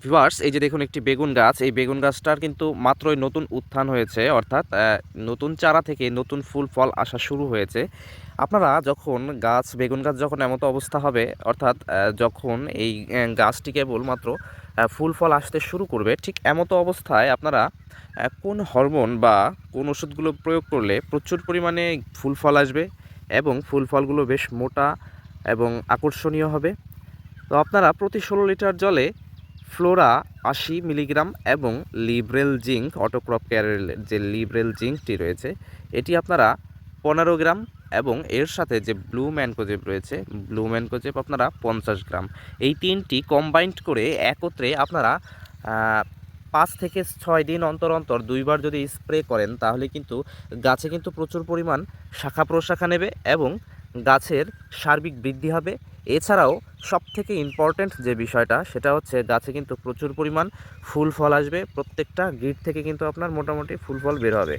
Viewers এই যে দেখুন একটি বেগুন গাছ, এই বেগুন গাছটার কিন্তু মাত্রই নতুন উত্থান হয়েছে, অর্থাৎ নতুন চারা থেকে নতুন ফুল, ফল আসা শুরু হয়েছে। আপনারা যখন গাছ, বেগুন গাছ যখন এমতো অবস্থা হবে, অর্থাৎ যখন এই গাছটি কেবলমাত্র ফুল, ফল আসতে শুরু করবে, ঠিক এমতো অবস্থায় আপনারা কোন হরমোন বা কোন ওষুধগুলো প্রয়োগ করলে প্রচুর পরিমাণে ফুল, ফল আসবে এবং ফুল, ফলগুলো বেশ মোটা এবং আকর্ষণীয় হবে। তো আপনারা প্রতি ষোলো লিটার জলে ফ্লোরা আশি মিলিগ্রাম এবং লিব্রেল জিঙ্ক, অটোক্রপ কেয়ারের যে লিব্রেল জিঙ্কটি রয়েছে, এটি আপনারা পনেরো গ্রাম এবং এর সাথে যে ব্লু ম্যানকোজেপ রয়েছে, ব্লু ম্যানকোজেপ আপনারা পঞ্চাশ গ্রাম। এই তিনটি কম্বাইন্ড করে একত্রে আপনারা পাঁচ থেকে ছয় দিন অন্তর অন্তর দুইবার যদি স্প্রে করেন, তাহলে কিন্তু গাছে কিন্তু প্রচুর পরিমাণ শাখা প্রশাখা নেবে এবং গাছের সার্বিক বৃদ্ধি হবে। এছাড়াও সব থেকে ইম্পর্ট্যান্ট যে বিষয়টা, সেটা হচ্ছে গাছে কিন্তু প্রচুর পরিমাণ ফুল ফল আসবে। প্রত্যেকটা গিট থেকে কিন্তু আপনার মোটামুটি ফুল ফল বের হবে।